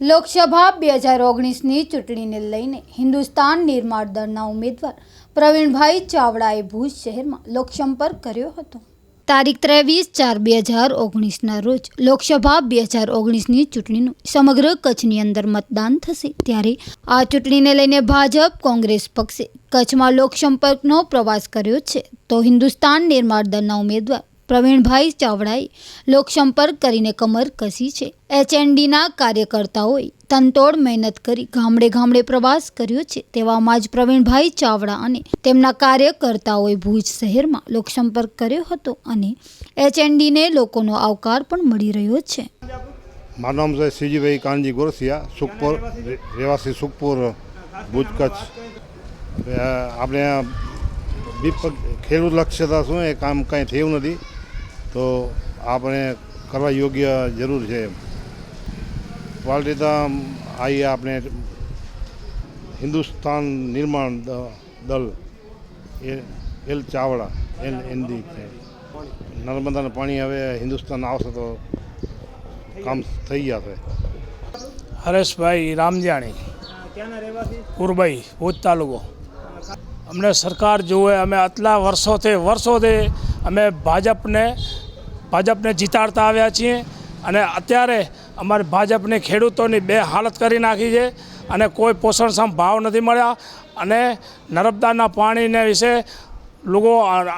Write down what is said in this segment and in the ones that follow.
લોકસભા બે હજાર ઓગણીસની ચૂંટણીને લઈને હિન્દુસ્તાન નિર્માણ દળના ઉમેદવાર પ્રવીણભાઈ ચાવડાએ ભુજ શહેરમાં લોકસંપર્ક કર્યો હતો. તારીખ ત્રેવીસ ચાર બે હજાર ઓગણીસના રોજ લોકસભા બે હજાર ઓગણીસની ચૂંટણીનું સમગ્ર કચ્છની અંદર મતદાન થશે. ત્યારે આ ચૂંટણીને લઈને ભાજપ કોંગ્રેસ પક્ષે કચ્છમાં લોકસંપર્કનો પ્રવાસ કર્યો છે. તો હિન્દુસ્તાન નિર્માણ દળના ઉમેદવાર પ્રવીણભાઈ ચાવડાએ લોકસંપર્ક કરીને કમર કસી છે. એચએનડીના કાર્યકર્તાઓએ તનતોડ મહેનત કરી ગામડે ગામડે પ્રવાસ કર્યો છે. તેવામાં જ પ્રવીણભાઈ ચાવડા અને તેમના કાર્યકર્તાઓએ ભુજ શહેરમાં લોકસંપર્ક કર્યો હતો અને એચએનડીને લોકોનો આવકાર પણ મળી રહ્યો છે. મારું નામ છે શ્રીજીભાઈ કાનજી ગોરસિયા, સુખપુર, રહેવાસી સુખપુર, ભુજ કચ્છ. આપણે વિપ ખેડૂત લક્ષ્યતા શું એ કામ કાંઈ થયું નથી. તો આપણે કરવા યોગ્ય જરૂર છે ક્વોલિટી તો આવી આપણે હિન્દુસ્તાન નિર્માણ દ- દળ એ એલ ચાવડા એલ એનડી છે. નર્મદાનું પાણી હવે હિન્દુસ્તાન આવશે તો કામ થઈ જશે હરેશભાઈ રામજાણી પુરભાઈ ભુજ તાલુકો. અમને સરકાર જોવે અમે આટલા વર્ષોથી વર્ષોથી અમે ભાજપને ભાજપને જીતાડતા આવ્યા છીએ અને અત્યારે અમારે ભાજપની ખેડૂતોની બે હાલત કરી નાખી છે અને કોઈ પોષણક્ષમ ભાવ નથી મળ્યા અને નર્મદાના પાણીને વિશે લોકો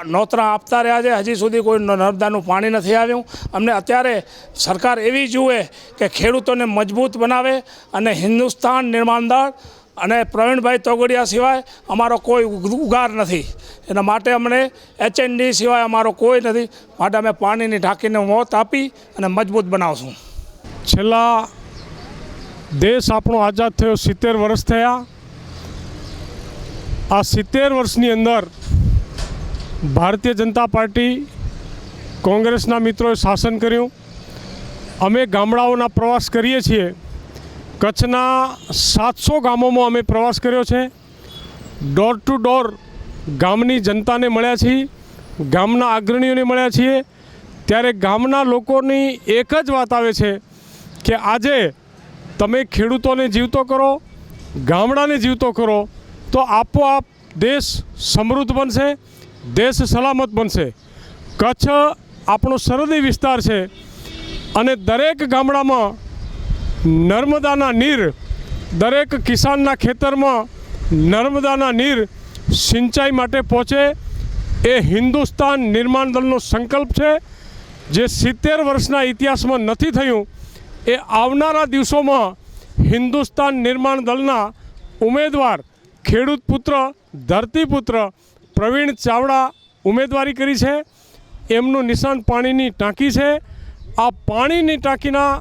નોતરા આપતા રહ્યા છે. હજી સુધી કોઈ નર્મદાનું પાણી નથી આવ્યું. અમને અત્યારે સરકાર એવી જુએ કે ખેડૂતોને મજબૂત બનાવે અને હિન્દુસ્તાન નિર્માણ દળ અને પ્રવીણભાઈ તોગડિયા સિવાય અમારો કોઈ ઉગાર નથી. એના માટે અમને એચએનડી સિવાય અમારો કોઈ નથી. માટે અમે પાણીની ઢાંકીને મોત આપી અને મજબૂત બનાવશું. છેલ્લા દેશ આપણો આઝાદ થયો સિત્તેર વર્ષ થયા. આ સિત્તેર વર્ષની અંદર ભારતીય જનતા પાર્ટી કોંગ્રેસના મિત્રોએ શાસન કર્યું. અમે ગામડાઓના પ્રવાસ કરીએ છીએ. કચ્છના સાતસો ગામોમાં અમે પ્રવાસ કર્યો છે. ડોર ટુ ડોર ગામની જનતાને મળ્યા છીએ, ગામના અગ્રણીઓને મળ્યા છીએ. ત્યારે ગામના લોકોની એક જ વાત આવે છે કે આજે તમે ખેડૂતોને જીવતો કરો, ગામડાને જીવતો કરો, તો આપોઆપ દેશ સમૃદ્ધ બનશે, દેશ સલામત બનશે. કચ્છ આપણો સરહદી વિસ્તાર છે અને દરેક ગામડામાં નર્મદાના નીર, દરેક કિસાનના ખેતરમાં નર્મદાના નીર સિંચાઈ માટે પહોંચે એ હિન્દુસ્તાન નિર્માણ દળનો સંકલ્પ છે. જે સિત્તેર વર્ષના ઇતિહાસમાં નથી થયું, એ આવનારા દિવસોમાં હિન્દુસ્તાન નિર્માણ દળના ઉમેદવાર, ખેડૂત પુત્ર ધરતીપુત્ર પ્રવીણ ચાવડા ઉમેદવારી કરી છે. એમનું નિશાન પાણીની ટાંકી છે. આ પાણીની ટાંકીના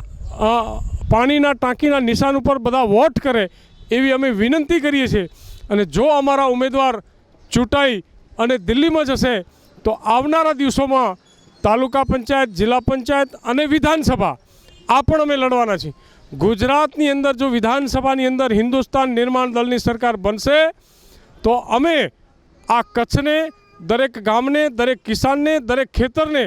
પાણીના ટાંકીના નિશાન ઉપર બધા વોટ કરે એવી અમે વિનંતી કરીએ છીએ. અને જો અમારા ઉમેદવાર ચૂંટાઈ અને દિલ્હીમાં જશે, તો આવનારા દિવસોમાં તાલુકા પંચાયત, જિલ્લા પંચાયત અને વિધાનસભા આ પણ અમે લડવાના છીએ. ગુજરાતની અંદર જો વિધાનસભાની અંદર હિન્દુસ્તાન નિર્માણ દળની સરકાર બનશે, તો અમે આ કચ્છને, દરેક ગામને, દરેક કિસાનને, દરેક ખેતરને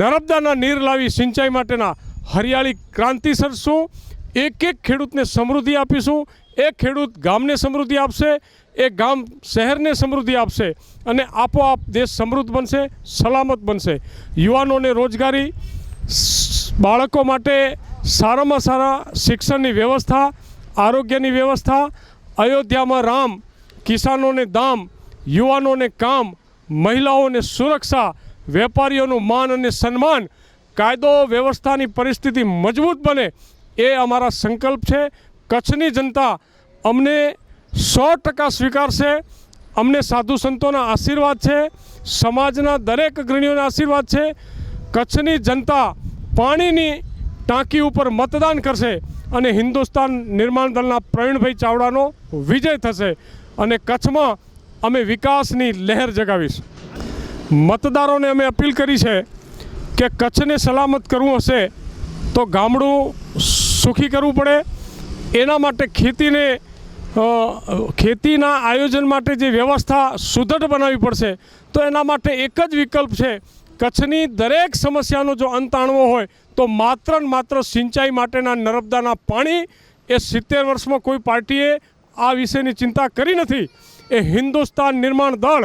નર્મદાના નીર લાવી સિંચાઈ માટેના હરિયાળી ક્રાંતિ સર્જશું. એક એક ખેડૂતને સમૃદ્ધિ આપીશું, એક ખેડૂત ગામને સમૃદ્ધિ આપશે એ ગામ શહેરને સમૃદ્ધિ આપશે અને આપોઆપ દેશ સમૃદ્ધ બનશે, સલામત બનશે. યુવાનોને રોજગારી, બાળકો માટે સારામાં સારા શિક્ષણની વ્યવસ્થા, આરોગ્યની વ્યવસ્થા, અયોધ્યામાં રામ, કિસાનોને દામ, યુવાનોને કામ, મહિલાઓને સુરક્ષા, વેપારીઓનું માન અને સન્માન, કાયદો વ્યવસ્થાની પરિસ્થિતિ મજબૂત બને એ અમારા સંકલ્પ છે. કચ્છની જનતા અમને સો ટકા સ્વીકારશે. અમને સાધુ સંતોના આશીર્વાદ છે. સમાજના દરેક અગ્રણીઓના આશીર્વાદ છે. કચ્છની જનતા પાણીની ટાંકી ઉપર મતદાન કરશે અને હિન્દુસ્તાન નિર્માણ દળના પ્રવીણભાઈ ચાવડાનો વિજય થશે અને કચ્છમાં અમે વિકાસની લહેર જગાવીશ. મતદારોને અમે અપીલ કરી છે કે કચ્છને સલામત કરવું હશે તો ગામડું સુખી કરવું પડે. એના માટે ખેતીને ખેતીના આયોજન માટે જે વ્યવસ્થા સુદૃઢ બનાવવી પડશે, તો એના માટે એક જ વિકલ્પ છે, કચ્છની દરેક સમસ્યાનો જો અંત આણવો હોય, તો માત્ર ને માત્ર સિંચાઈ માટેના નર્મદાના પાણી એ સિત્તેર વર્ષમાં કોઈ પાર્ટીએ આ વિશેની ચિંતા કરી નથી. એ હિન્દુસ્તાન નિર્માણ દળ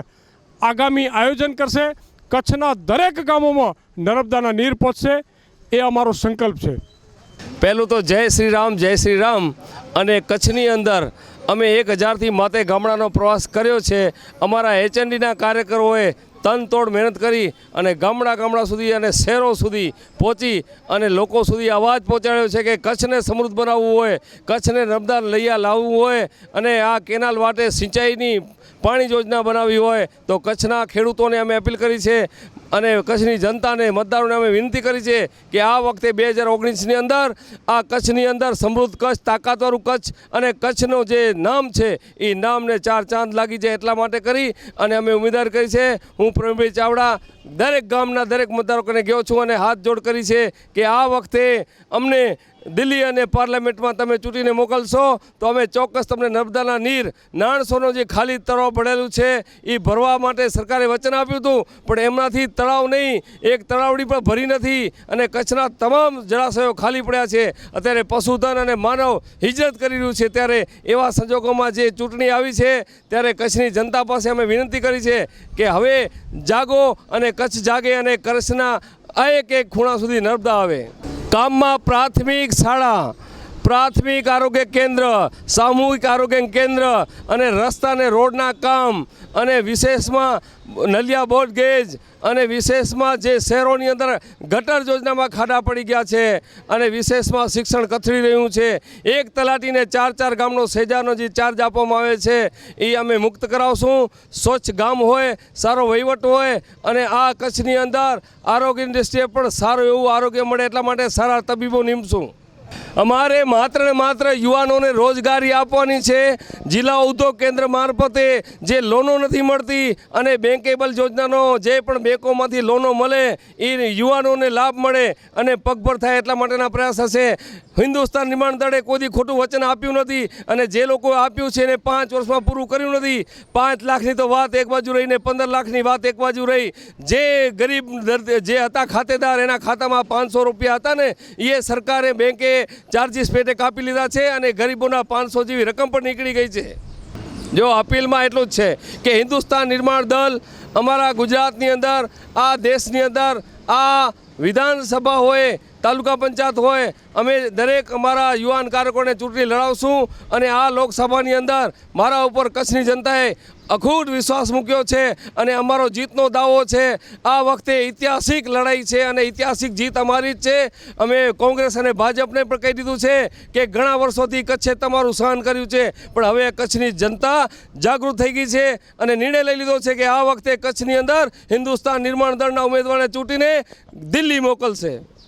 આગામી આયોજન કરશે, કચ્છના દરેક ગામોમાં નર્મદાના નીર પહોંચશે એ અમારો સંકલ્પ છે. પહેલું તો જય શ્રી રામ, જય શ્રી રામ. અને કચ્છની અંદર અમે એક હજારથી માતે ગામડાનો પ્રવાસ કર્યો છે. અમારા એચએનડીના કાર્યકરોએ તનતોડ મહેનત કરી અને ગામડા ગામડા સુધી અને શહેરો સુધી પહોંચી અને લોકો સુધી અવાજ પહોંચાડ્યો છે કે કચ્છને સમૃદ્ધ બનાવવું હોય, કચ્છને રમદાર લૈયા લાવવું હોય. અને આ કેનાલ માટે સિંચાઈની પાણી યોજના બનાવી હોય તો કચ્છના ખેડૂતોને અમે અપીલ કરી છે અને કચ્છની જનતાને, મતદારોને અમે વિનંતી કરી છે કે આ વખતે બે હજાર ઓગણીસની અંદર આ કચ્છની અંદર સમૃદ્ધ કચ્છ, તાકાતવાળું કચ્છ અને કચ્છનો જે નામ છે એ નામને ચાર ચાંદ લાગી જાય એટલા માટે કરી અને અમે ઉમેદવાર કરી છે. હું પ્રવીણભાઈ ચાવડા દરેક ગામના દરેક મતદારોને ગયો છું અને હાથ જોડ કરી છે કે આ વખતે અમને દિલ્હી અને પાર્લામેન્ટમાં તમે ચૂંટીને મોકલશો, તો અમે ચોક્કસ તમને નર્મદાના નીર, નાણસોનો જે ખાલી તળાવ પડેલું છે, એ ભરવા માટે સરકારે વચન આપ્યું હતું, પણ એમનાથી તળાવ નહીં, એક તળાવડી પણ ભરી નથી, અને કચ્છના તમામ જળાશયો ખાલી પડ્યા છે. અત્યારે પશુધન અને માનવ હિજરત કરી રહ્યું છે. ત્યારે એવા સંજોગોમાં જે ચૂંટણી આવી છે, ત્યારે કચ્છની જનતા પાસે અમે વિનંતી કરી છે કે હવે જાગો અને કચ્છ જાગે અને કચ્છના એક એક ખૂણા સુધી નર્મદા આવે. ગામમાં પ્રાથમિક શાળા પ્રાથમિક આરોગ્ય કેન્દ્ર, સામૂહિક આરોગ્ય કેન્દ્ર અને રસ્તા અને રોડના કામ અને વિશેષમાં નલિયા બોર્ડ ગેજ અને વિશેષમાં જે શહેરોની અંદર ગટર યોજનામાં ખાડા પડી ગયા છે અને વિશેષમાં શિક્ષણ કથળી રહ્યું છે. એક તલાટીને ચાર ચાર ગામનો સેજાનો જે ચાર્જ આપવામાં આવે છે, એ અમે મુક્ત કરાવશું. સ્વચ્છ ગામ હોય, સારો વહીવટ હોય અને આ કચ્છની અંદર આરોગ્યની દ્રષ્ટિએ પણ સારું એવું આરોગ્ય મળે એટલા માટે સારા તબીબો નીમશું. અમારે માત્ર ને માત્ર યુવાનોને રોજગારી આપવાની છે. જિલ્લા ઉદ્યોગ કેન્દ્ર મારફતે જે લોનો નથી મળતી અને બેંકેબલ યોજનાનો જે પણ બેંકોમાંથી લોનો મળે, એ યુવાનોને લાભ મળે અને પગભર થાય એટલા માટેના પ્રયાસ હશે. હિન્દુસ્તાન નિર્માણ દળે કોઈથી ખોટું વચન આપ્યું નથી અને જે લોકો આપ્યું છે એને પાંચ વર્ષમાં પૂરું કર્યું નથી. પાંચ લાખની તો વાત એક બાજુ રહીને પંદર લાખની વાત એક બાજુ રહી. જે ગરીબ જે હતા ખાતેદાર એના ખાતામાં પાંચસો રૂપિયા હતા ને, એ સરકારે બેંકે ચાર્જીસ પેટે કાપી લીધા છે અને ગરીબોના પાંચસો જેવી રકમ પણ નીકળી ગઈ છે. જો અપીલમાં એટલું જ છે કે હિન્દુસ્તાન નિર્માણ દળ અમારા ગુજરાતની અંદર, આ દેશની અંદર, આ વિધાનસભા હોય, તાલુકા પંચાયત હોય, અમે દરેક અમારા યુવાન કાર્યકરોને ચૂંટણી લડાવશું અને આ લોકસભાની અંદર મારા ઉપર કચ્છની જનતાએ અખૂટ વિશ્વાસ મૂક્યો છે અને અમારો જીતનો દાવો છે. આ વખતે ઐતિહાસિક લડાઈ છે અને ઐતિહાસિક જીત અમારી જ છે. અમે કોંગ્રેસ અને ભાજપને પણ કહી દીધું છે કે ઘણા વર્ષોથી કચ્છે તમારું સહન કર્યું છે, પણ હવે કચ્છની જનતા જાગૃત થઈ ગઈ છે અને નિર્ણય લઈ લીધો છે કે આ વખતે કચ્છની અંદર હિન્દુસ્તાન નિર્માણ દળના ઉમેદવારને ચૂંટીને દિલ્હી મોકલશે.